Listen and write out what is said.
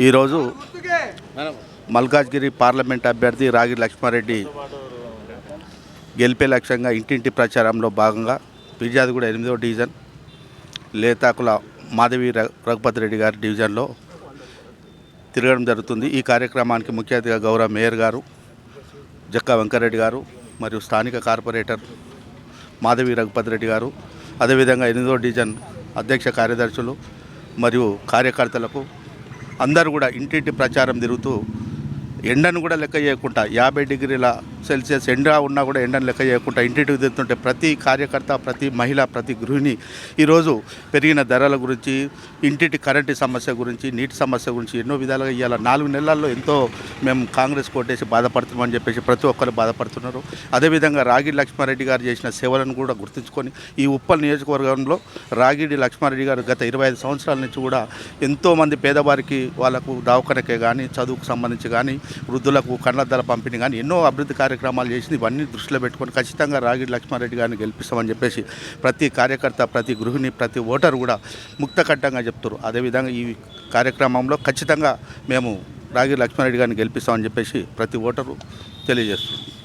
ఈరోజు మల్కాజ్గిరి పార్లమెంట్ అభ్యర్థి రాగి లక్ష్మారెడ్డి గెలిపే లక్ష్యంగా ఇంటింటి ప్రచారంలో భాగంగా పిర్జాదిగూడ ఎనిమిదో డివిజన్ లేతాకుల మాధవి రఘుపతి రెడ్డి గారి డివిజన్లో తిరగడం జరుగుతుంది. ఈ కార్యక్రమానికి ముఖ్య అతిథిగా గౌరవ మేయర్ గారు జక్కా వెంకరెడ్డి గారు మరియు స్థానిక కార్పొరేటర్ మాధవి రఘుపతి రెడ్డి గారు అదేవిధంగా ఎనిమిదో డివిజన్ అధ్యక్ష కార్యదర్శులు మరియు కార్యకర్తలకు అందరూ కూడా ఇంటింటి ప్రచారం తిరుగుతూ ఎండను కూడా లెక్క చేయకుండా యాభై డిగ్రీల సెల్సియస్ ఎండ ఉన్నా కూడా ఎండను లెక్క చేయకుండా ఇంటింటికి తెస్తుంటే ప్రతి కార్యకర్త ప్రతి మహిళ ప్రతి గృహిణి ఈరోజు పెరిగిన ధరల గురించి ఇంటింటి కరెంటు సమస్య గురించి నీటి సమస్య గురించి ఎన్నో విధాలుగా ఇవాళ నాలుగు నెలల్లో ఎంతో మేము కాంగ్రెస్ కోటేసి బాధపడుతున్నామని చెప్పేసి ప్రతి ఒక్కరు బాధపడుతున్నారు. అదేవిధంగా రాగిడి లక్ష్మారెడ్డి గారు చేసిన సేవలను కూడా గుర్తుంచుకొని ఈ ఉప్పల్ నియోజకవర్గంలో రాగిడి లక్ష్మారెడ్డి గారు గత ఇరవై ఐదు సంవత్సరాల నుంచి కూడా ఎంతోమంది పేదవారికి వాళ్ళకు దవాఖానకే కానీ చదువుకు సంబంధించి కానీ వృద్ధులకు కళ్ళద్దాల పంపిణీ కానీ ఎన్నో అభివృద్ధి కార్యక్రమాలు చేసింది ఇవన్నీ దృష్టిలో పెట్టుకొని ఖచ్చితంగా రాగిడి లక్ష్మారెడ్డి గారిని గెలిపిస్తామని చెప్పేసి ప్రతి కార్యకర్త ప్రతి గృహిణి ప్రతి ఓటరు కూడా ముక్తకట్టంగా చెప్తారు అదేవిధంగా ఈ కార్యక్రమంలో ఖచ్చితంగా మేము రాగి లక్ష్మారెడ్డి గారిని గెలిపిస్తామని చెప్పేసి ప్రతి ఓటరు తెలియజేస్తున్నారు.